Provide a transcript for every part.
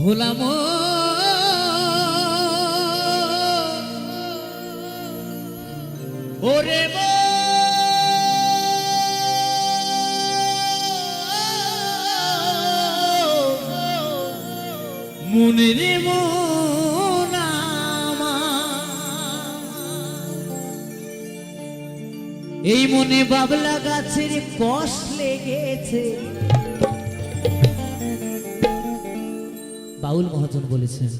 ভোলাম। ওরে মনের মন। এই মনে বাবলা গাছের কষ লেগেছে। বাউল মহাজন বলেছেন,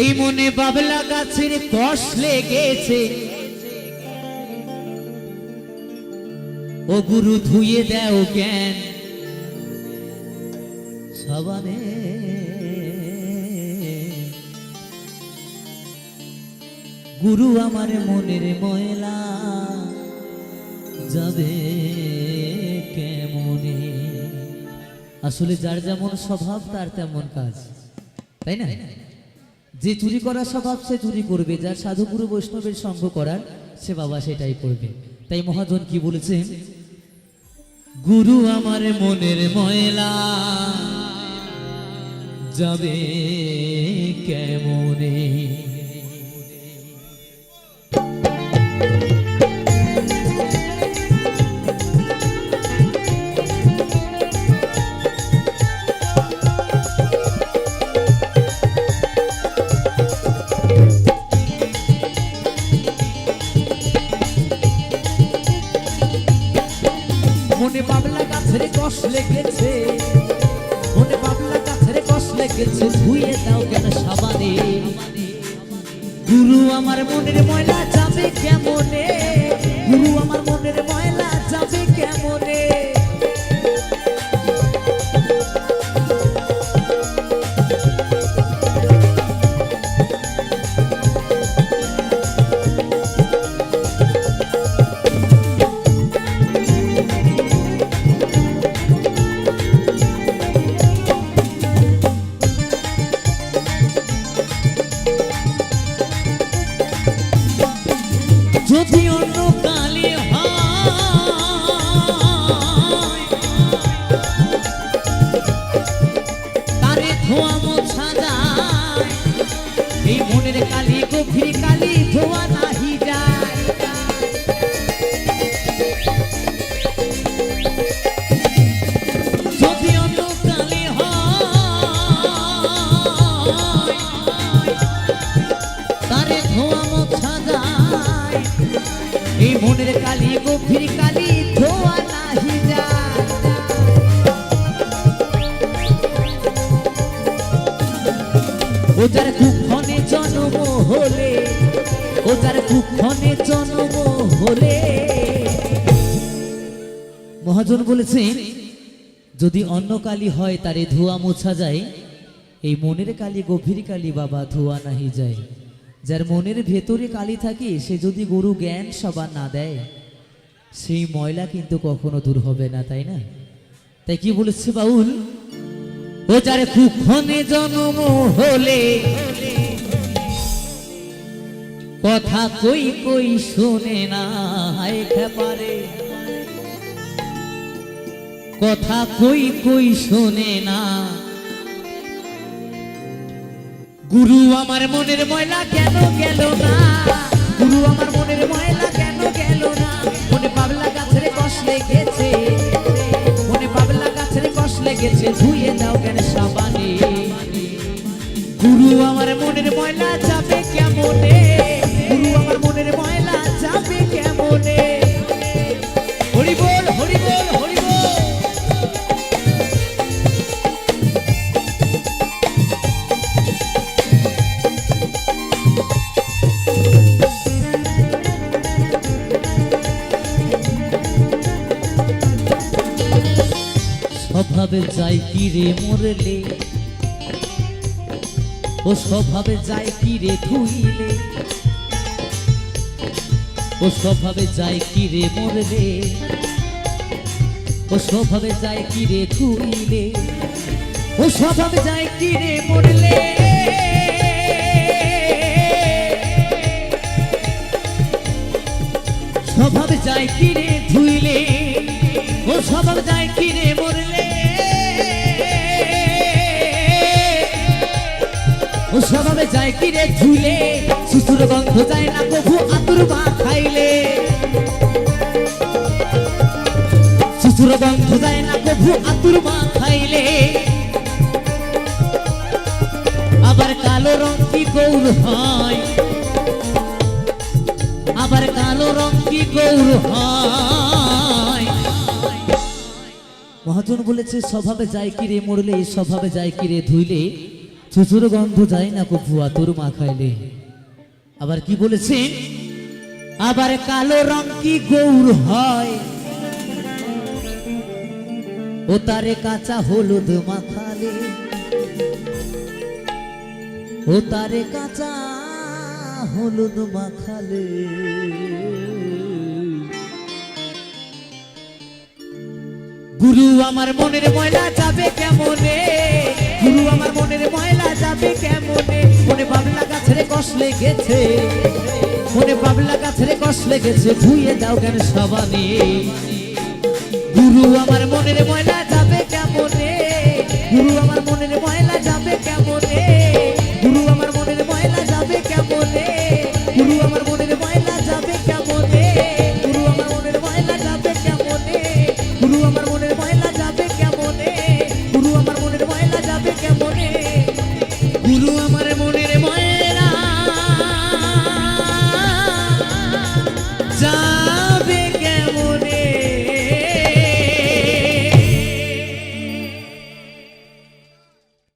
এই মনে বাবলা গাছের কষ লেগেছে। ও গুরু ধুয়ে দেও জ্ঞান। সবানে গুরু আমার মনের ময়লা যাবে। আসলে যার যেমন স্বভাব, তার তেমন কাজ। তাই না? যে চুরি করার স্বভাব সে চুরি করবে, যার সাধুগুরু বৈষ্ণবের সঙ্গ করার, সে বাবা সেটাই করবে। তাই মহাজন কি বলেছেন? গুরু আমার মনের ময়লা যাবে কেমনে? লেগেছে ধুয়ে দাও কেন সাবানে গুরু আমার মনের ময়লা যাবে কেমনে? এই মনের কালি, গভীর জন্ম হলে, ও জন্ম হলে। মহাজন বলেছেন, যদি অন্য কালি হয়, তারে ধোয়া মোছা যায়। এই মনের কালি, গভীর কালি বাবা, ধোয়া নাহি যায়। যার মনের ভেতরে কালি থাকে, সে যদি গরু জ্ঞান সবার না দেয়, সেই ময়লা কিন্তু কখনো দূর হবে না, তাই না? তাই কি বলেছে বাউল? ও যার কুক্ষণে জন্ম হলে, কথা কই কই শোনে না খেপারে। কথা কই কই শোনে না গুরু আমার মনের ময়লা কেন গেল না? গুরু আমার মনের ময়লা কেন গেল না? মনে পাবলা গাছের কষ লেগেছে। মনে পাবলা গাছের কষ লেগেছে, ধুয়ে দাও কেন সাবানে? গুরু আমার মনের ময়লা যাবে কেমনে? গুরু আমার মনের ময়লা যাবে কেমনে? হরি বল হরি বল, হরি স্বভাবে যাই কি রে মরলে, ও স্বভাবে যাই কি রে ধুইলে, ও স্বভাবে যাই কি রে মরলে, ও স্বভাবে যাই কি রে ধুইলে, ও স্বভাবে যাই কি রে মরলে। স্বভাব যায় কিরে ধুইলে, ও স্বভাব যায় কিরে মরলে। স্বভাবে যায় কি রে ঝুলে? শ্বশুর গন্ধ যায় না কভু আতুর মা খাইলে শ্বশুর গন্ধ যায় না কভু আতুর মা খাইলে আবার কালো রং কি গৌর হয়? আবার কালো রং কি গৌর হয়? মহাজন বলেছে, স্বভাবে যায় কিরে মরলে, স্বভাবে যায় কিরে ধুইলে? শ্বশুর গন্ধ যায় না কভুয়া তোর মা খাইলে। আবার কি বলেছেন আবার কালো রং কি গৌর হয়? ও তারে কাঁচা হলুদ মাখালে। ও তারে কাঁচা হলুদ মাখালে। গুরু, আমার মনের ময়লা যাবে কেমনে? আমার মনের ময়লা যাবে কেমনে? মনে বাবলা গাছের কষ লেগেছে। মনে বাবলা গাছের কষ লেগেছে, ধুয়ে দাও কেন গুরু, আমার মনের ময়লা যাবে কেমনে? গুরু, আমার মনের ময়লা যাবে কেমনে?